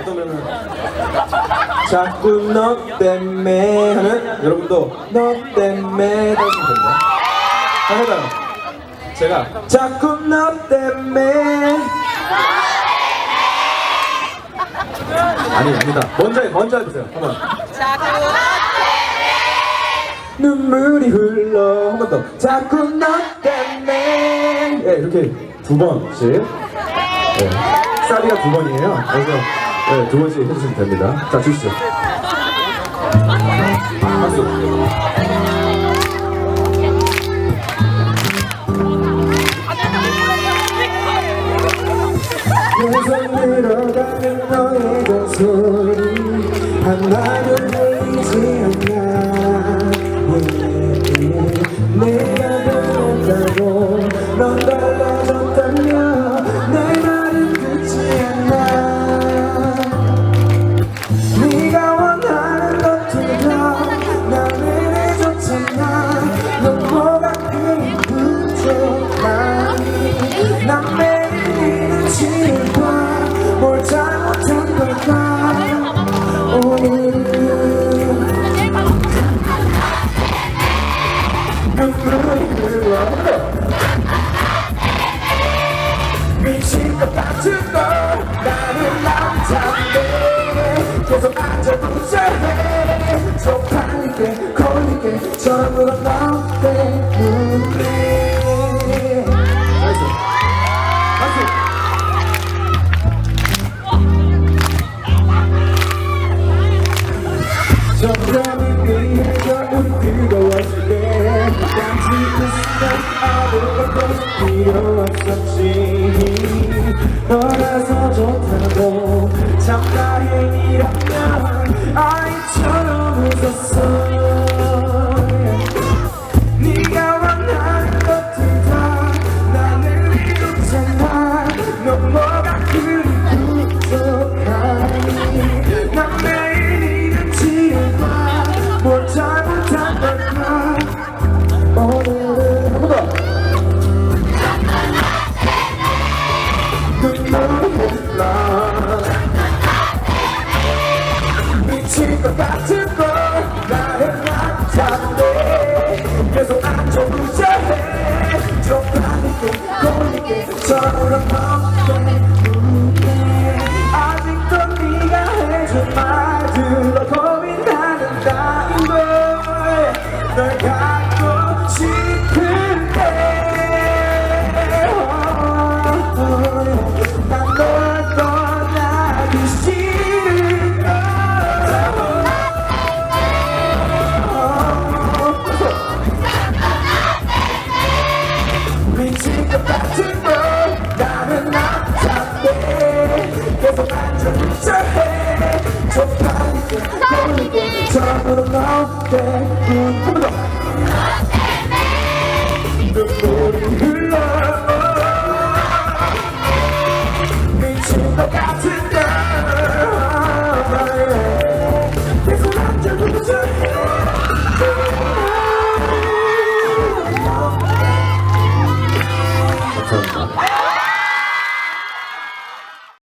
어떤 면은 자꾸 너 때문에 하면 여러분도 너 때문에 하시면 됩니다. 한번 해봐요. 제가 자꾸 너 때문에 아니 아니다. 먼저 해, 먼저 해보세요. 한번. 눈물이 흘러 한 번 더. 자꾸 너 때문에 네, 이렇게 두 번씩. 네. 사비가 두 번이에요. 그래서 네, 두 번씩 해주시면 됩니다. 자 주시죠. 박수. 계속 늘어가는 계속 앉아보자 해. 쪽팔리게 걸리게 전부 다너 때문에. 나이스. 박수 점점 미해져 뜨거웠을 때 잠시 웃으면 아무것도 없었지. 너라서 좋다고 참 다행이라면 아이처럼 웃었어. 네가 원하는 것들 다 나는 이루잖아. 넌 뭐가 그리 부족하니? 난 매일 네 눈치를 봐뭘 잘못한 걸까 오늘은 한번 더 눈물 같은 걸 나의 남자인데. 계속 앉아보자 해 쪽팔리게 걸리게 저런 너 때문에. 아직도 네가 해준 말들로 고민하는 걸널 갖고 싶은데 것 같은 걸 나는 남자인데 계속 앉아있자 해 쪽팔리게 걸리게 전부 너 때문 한번더 눈물이